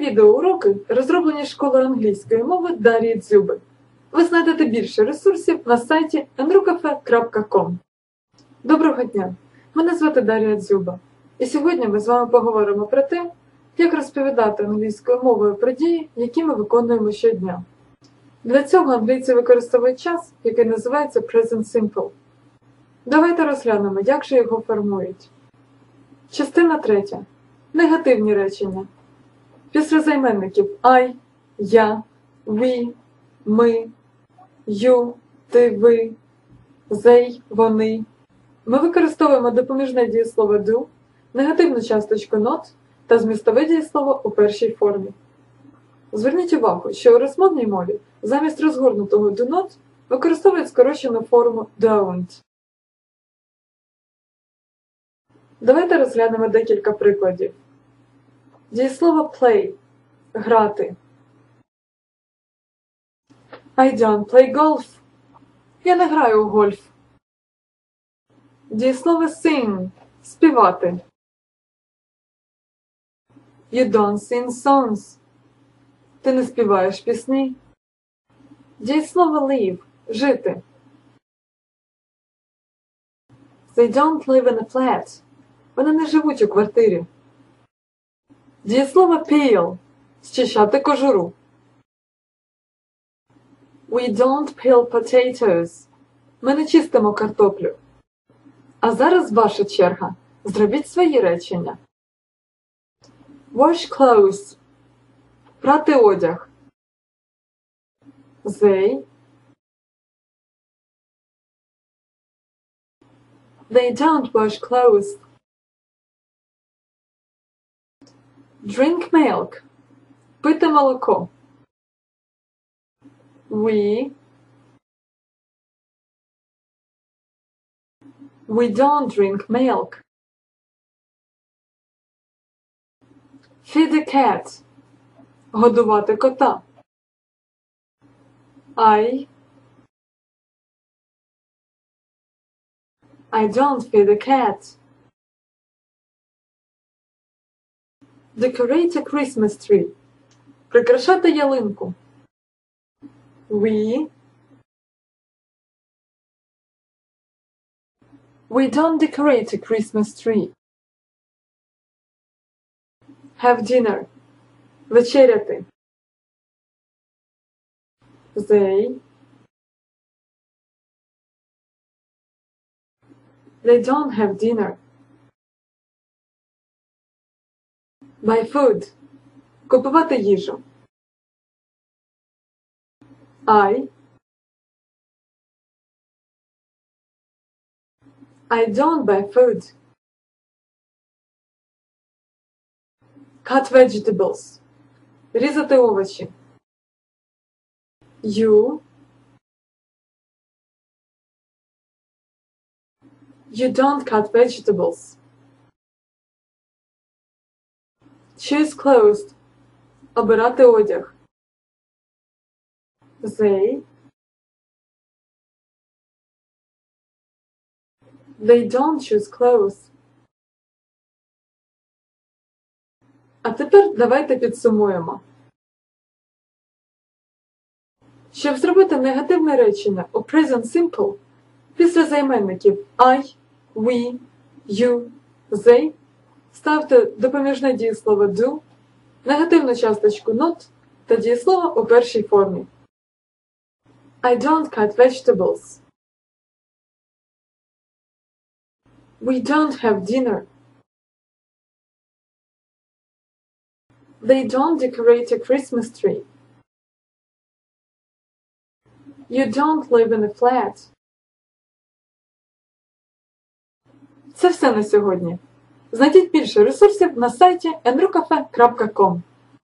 відеоуроки розроблені школою англійської мови Дар'ї Дзюби. Ви знайдете більше ресурсів на сайті andrucafe.com. Доброго дня! Мене звати Дар'я Дзюба, і сьогодні ми з вами поговоримо про те, як розповідати англійською мовою про дії, які ми виконуємо щодня. Для цього англійці використовують час, який називається Present Simple. Давайте розглянемо, як же його формують. Частина третя. Негативні речення. Після займенників I, я, we, ми, you, ти, ви, they, вони. Ми використовуємо допоміжне дієслово do, негативну часточку not та змістове дієслово у першій формі. Зверніть увагу, що у розмовній мові замість розгорнутого do not використовують скорочену форму don't. Давайте розглянемо декілька прикладів. Дієслово play грати. I don't play golf. Я не граю у гольф. Дієслово sing співати. You don't sing songs. Ти не співаєш пісні. Дієслово live жити. They don't live in a flat. Вони не живуть у квартирі. Дієслово peel зчищати кожуру. We don't peel potatoes. Ми не чистимо картоплю. А зараз ваша черга. Зробіть свої речення. Wash clothes. Прати одяг. They. They don't wash clothes. Drink milk. Пити молоко. We. We don't drink milk. Feed a cat. Годувати кота. I. I don't feed a cat. Decorate a Christmas tree. Прикрашати ялинку. We. We don't decorate a Christmas tree. Have dinner. Вечеряти. They. They don't have dinner. Buy food. Купувати їжу. I. I don't buy food. Cut vegetables. Різати овочі. You. You don't cut vegetables. Choose clothes. Обирати одяг. They. They don't choose clothes. А тепер давайте підсумуємо. Щоб зробити негативне речення у Present Simple після займенників I, we, you, they ставте допоміжне дієслово do, негативну часточку not та дієслово у першій формі. I don't cut vegetables. We don't have dinner. They don't decorate a Christmas tree. You don't live in a flat. Це все на сьогодні. Знайдіть більше ресурсів на сайті enrucafe.com.